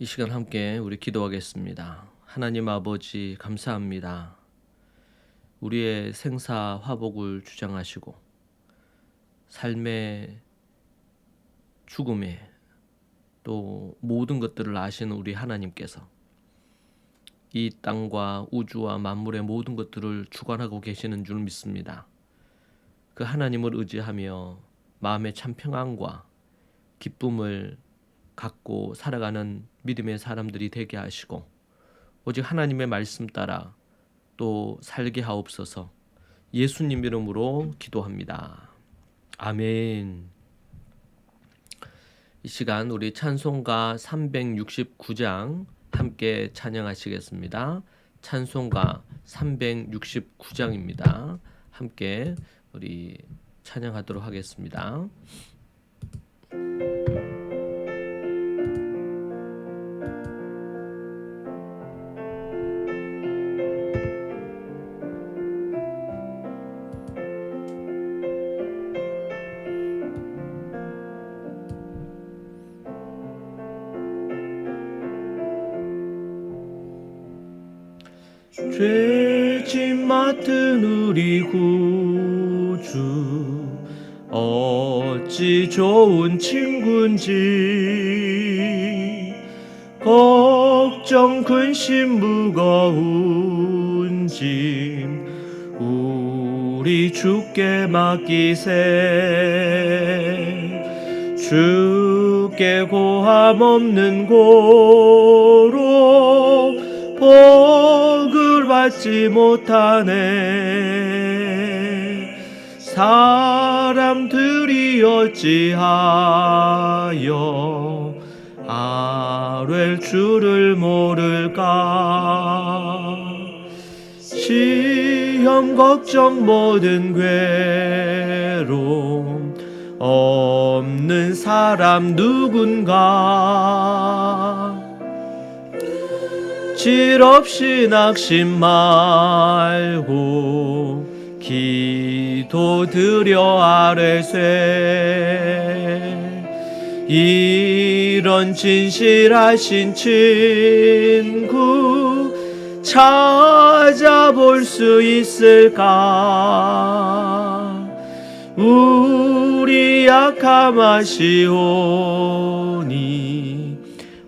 이 시간 함께 우리 기도하겠습니다. 하나님 아버지 감사합니다. 우리의 생사 화복을 주장하시고 삶의 죽음에 또 모든 것들을 아시는 우리 하나님께서 이 땅과 우주와 만물의 모든 것들을 주관하고 계시는 줄 믿습니다. 그 하나님을 의지하며 마음의 참 평안과 기쁨을 갖고 살아가는 믿음의 사람들이 되게 하시고 오직 하나님의 말씀 따라 또 살게 하옵소서 예수님 이름으로 기도합니다. 아멘. 이 시간 우리 찬송가 369장 함께 찬양하시겠습니다. 찬송가 369장입니다. 함께 우리 찬양하도록 하겠습니다. 죄짐 맡은 우리 구주 어찌 좋은 친구인지 걱정 근심 무거운 짐 우리 주께 맡기세. 주께 고함 없는 고로 복을 받지 못하네. 사람들이 어찌하여 아뢰 주를 모를까? 시험 걱정 모든 괴로움 없는 사람 누군가 질 없이 낙심 말고 기도 드려 아뢰세. 이런 진실하신 친구 찾아볼 수 있을까? 우리 약함하시오니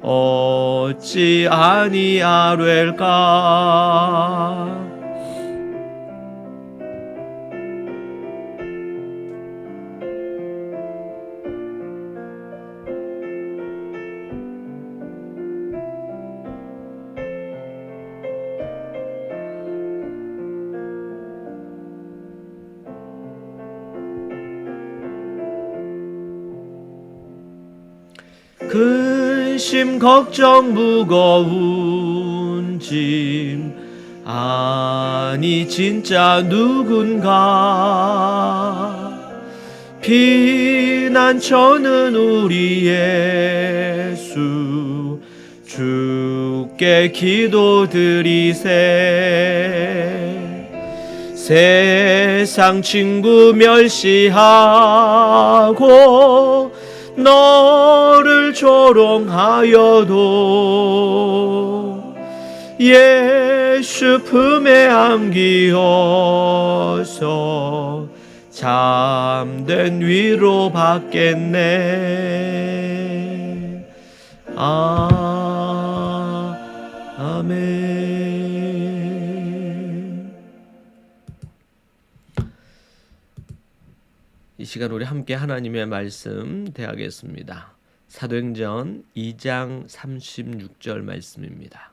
어찌 아니하될까 근심 걱정 무거운 짐. 아니 진짜 누군가 피난처는 우리 예수 주께 기도드리세. 세상 친구 멸시하고 너를 조롱하여도 예수 품에 안기어서 참된 위로 받겠네. 아 아멘 시간 우리 함께 하나님의 말씀 대하겠습니다. 사도행전 2장 36절 말씀입니다.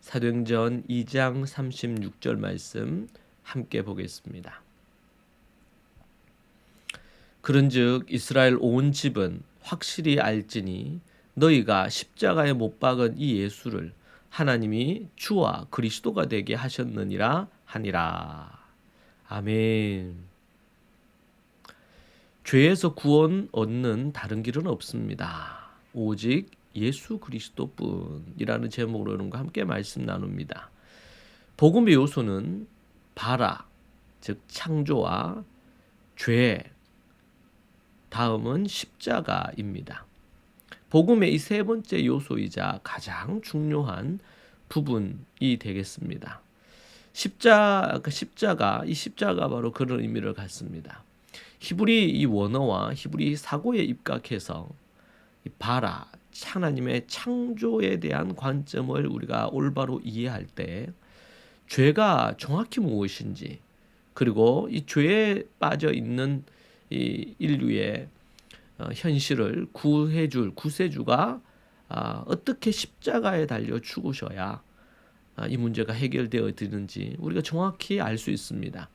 사도행전 2장 36절 말씀 함께 보겠습니다. 그런즉 이스라엘 온 집은 확실히 알지니 너희가 십자가에 못 박은 이 예수를 하나님이 주와 그리스도가 되게 하셨느니라 하니라. 아멘. 죄에서 구원 얻는 다른 길은 없습니다. 오직 예수 그리스도뿐이라는 제목으로 여러분과 함께 말씀 나눕니다. 복음의 요소는 바라, 즉 창조와 죄, 다음은 십자가입니다. 복음의 이 세 번째 요소이자 가장 중요한 부분이 되겠습니다. 십자 그 십자가 이 십자가 바로 그런 의미를 갖습니다. 히브리 이 원어와 히브리 사고에 입각해서 이 바라 하나님의 창조에 대한 관점을 우리가 올바로 이해할 때 죄가 정확히 무엇인지 그리고 이 죄에 빠져 있는 이 인류의 어, 현실을 구해줄 구세주가 아, 어떻게 십자가에 달려 죽으셔야 아, 이 문제가 해결되어 드는지 우리가 정확히 알 수 있습니다.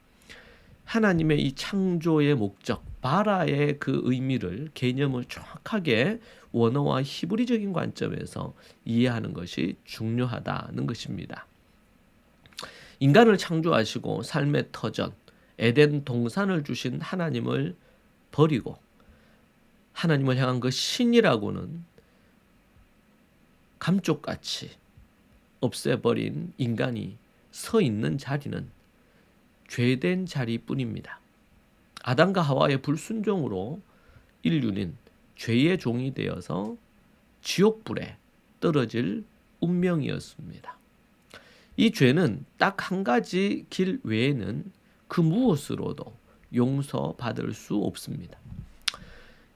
하나님의 이 창조의 목적, 바라의 그 의미를 개념을 정확하게 원어와 히브리적인 관점에서 이해하는 것이 중요하다는 것입니다. 인간을 창조하시고 삶의 터전, 에덴 동산을 주신 하나님을 버리고 하나님을 향한 그 신이라고는 감쪽같이 없애버린 인간이 서 있는 자리는 죄된 자리뿐입니다. 아담과 하와의 불순종으로 인류는 죄의 종이 되어서 지옥불에 떨어질 운명이었습니다. 이 죄는 딱 한 가지 길 외에는 그 무엇으로도 용서받을 수 없습니다.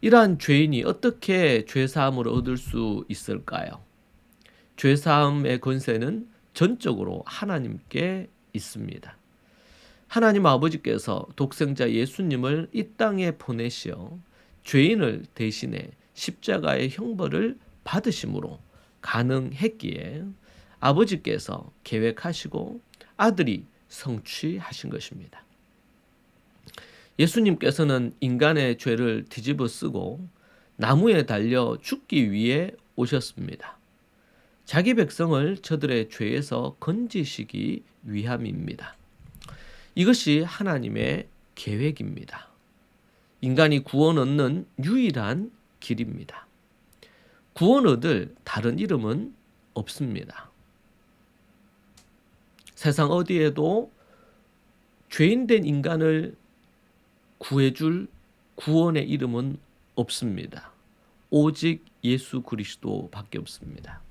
이러한 죄인이 어떻게 죄사함을 얻을 수 있을까요? 죄사함의 권세는 전적으로 하나님께 있습니다. 하나님 아버지께서 독생자 예수님을 이 땅에 보내시어 죄인을 대신해 십자가의 형벌을 받으심으로 가능했기에 아버지께서 계획하시고 아들이 성취하신 것입니다. 예수님께서는 인간의 죄를 뒤집어 쓰고 나무에 달려 죽기 위해 오셨습니다. 자기 백성을 저들의 죄에서 건지시기 위함입니다. 이것이 하나님의 계획입니다. 인간이 구원 얻는 유일한 길입니다. 구원 얻을 다른 이름은 없습니다. 세상 어디에도 죄인된 인간을 구해줄 구원의 이름은 없습니다. 오직 예수 그리스도밖에 없습니다.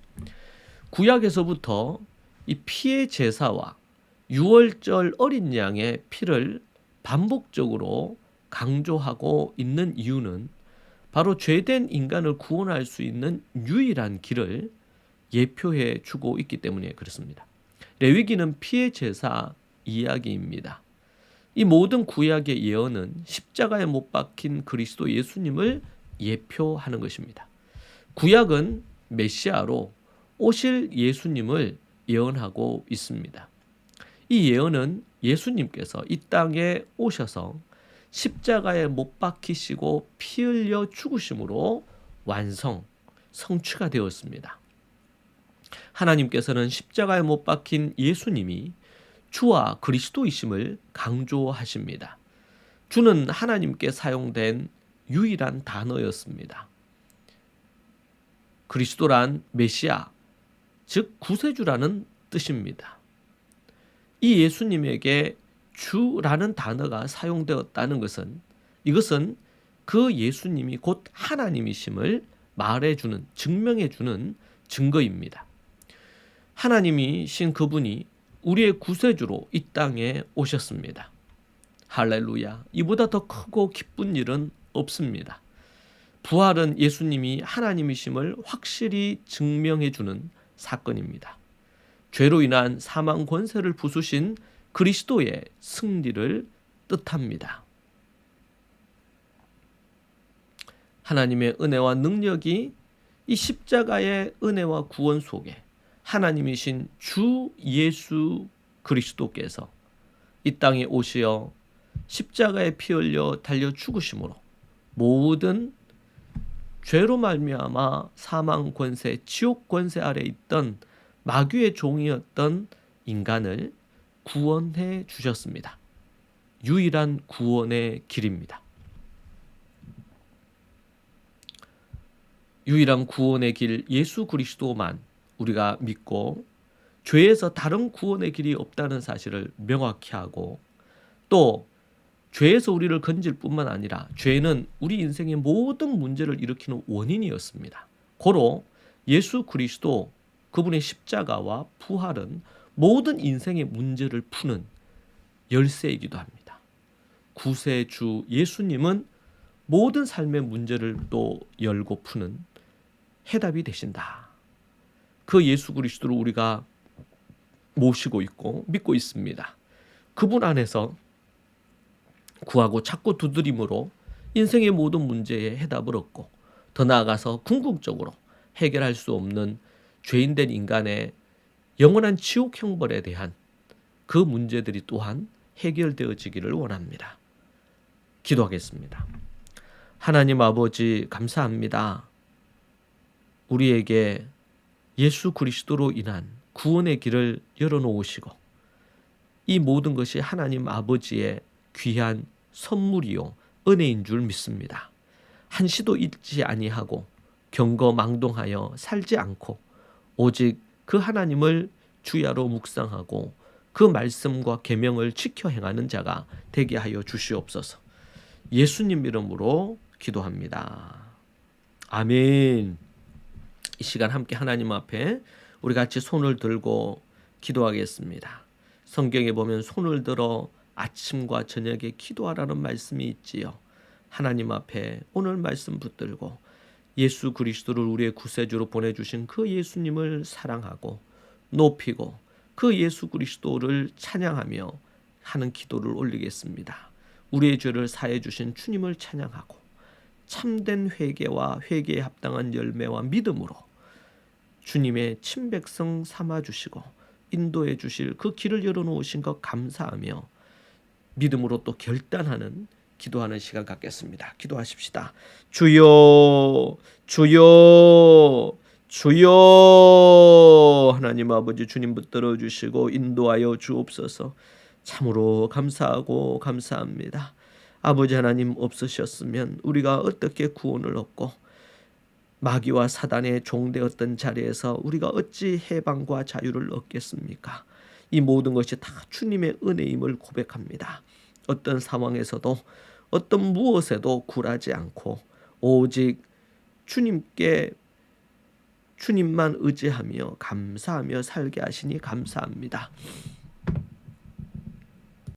구약에서부터 이 피의 제사와 유월절 어린 양의 피를 반복적으로 강조하고 있는 이유는 바로 죄된 인간을 구원할 수 있는 유일한 길을 예표해 주고 있기 때문에 그렇습니다. 레위기는 피의 제사 이야기입니다. 이 모든 구약의 예언은 십자가에 못 박힌 그리스도 예수님을 예표하는 것입니다. 구약은 메시아로 오실 예수님을 예언하고 있습니다. 이 예언은 예수님께서 이 땅에 오셔서 십자가에 못 박히시고 피 흘려 죽으심으로 완성, 성취가 되었습니다. 하나님께서는 십자가에 못 박힌 예수님이 주와 그리스도이심을 강조하십니다. 주는 하나님께 사용된 유일한 단어였습니다. 그리스도란 메시아, 즉 구세주라는 뜻입니다. 이 예수님에게 주라는 단어가 사용되었다는 것은 이것은 그 예수님이 곧 하나님이심을 말해주는 증명해주는 증거입니다. 하나님이신 그분이 우리의 구세주로 이 땅에 오셨습니다. 할렐루야. 이보다 더 크고 기쁜 일은 없습니다. 부활은 예수님이 하나님이심을 확실히 증명해주는 사건입니다. 죄로 인한 사망 권세를 부수신 그리스도의 승리를 뜻합니다. 하나님의 은혜와 능력이 이 십자가의 은혜와 구원 속에 하나님이신 주 예수 그리스도께서 이 땅에 오시어 십자가에 피 흘려 달려 죽으심으로 모든 죄로 말미암아 사망 권세, 지옥 권세 아래 있던 마귀의 종이었던 인간을 구원해 주셨습니다. 유일한 구원의 길입니다. 유일한 구원의 길 예수 그리스도만 우리가 믿고 죄에서 다른 구원의 길이 없다는 사실을 명확히 하고 또 죄에서 우리를 건질 뿐만 아니라 죄는 우리 인생의 모든 문제를 일으키는 원인이었습니다. 고로 예수 그리스도 그분의 십자가와 부활은 모든 인생의 문제를 푸는 열쇠이기도 합니다. 구세주 예수님은 모든 삶의 문제를 또 열고 푸는 해답이 되신다. 그 예수 그리스도를 우리가 모시고 있고 믿고 있습니다. 그분 안에서 구하고 찾고 두드림으로 인생의 모든 문제에 해답을 얻고 더 나아가서 궁극적으로 해결할 수 없는 죄인된 인간의 영원한 지옥 형벌에 대한 그 문제들이 또한 해결되어지기를 원합니다. 기도하겠습니다. 하나님 아버지 감사합니다. 우리에게 예수 그리스도로 인한 구원의 길을 열어놓으시고 이 모든 것이 하나님 아버지의 귀한 선물이요 은혜인 줄 믿습니다. 한시도 잊지 아니하고 경거 망동하여 살지 않고 오직 그 하나님을 주야로 묵상하고 그 말씀과 계명을 지켜 행하는 자가 되게 하여 주시옵소서. 예수님 이름으로 기도합니다. 아멘. 이 시간 함께 하나님 앞에 우리 같이 손을 들고 기도하겠습니다. 성경에 보면 손을 들어 아침과 저녁에 기도하라는 말씀이 있지요. 하나님 앞에 오늘 말씀 붙들고 예수 그리스도를 우리의 구세주로 보내주신 그 예수님을 사랑하고 높이고 그 예수 그리스도를 찬양하며 하는 기도를 올리겠습니다. 우리의 죄를 사해 주신 주님을 찬양하고 참된 회개와 회개에 합당한 열매와 믿음으로 주님의 친백성 삼아 주시고 인도해 주실 그 길을 열어 놓으신 것 감사하며 믿음으로 또 결단하는 기도하는 시간 갖겠습니다. 기도하십시다. 주여, 주여, 주여, 하나님 아버지 주님 붙들어 주시고 인도하여 주옵소서. 참으로 감사하고 감사합니다. 아버지 하나님 없으셨으면 우리가 어떻게 구원을 얻고 마귀와 사단의 종되었던 자리에서 우리가 어찌 해방과 자유를 얻겠습니까? 이 모든 것이 다 주님의 은혜임을 고백합니다. 어떤 상황에서도 어떤 무엇에도 굴하지 않고 오직 주님께 주님만 의지하며 감사하며 살게 하시니 감사합니다.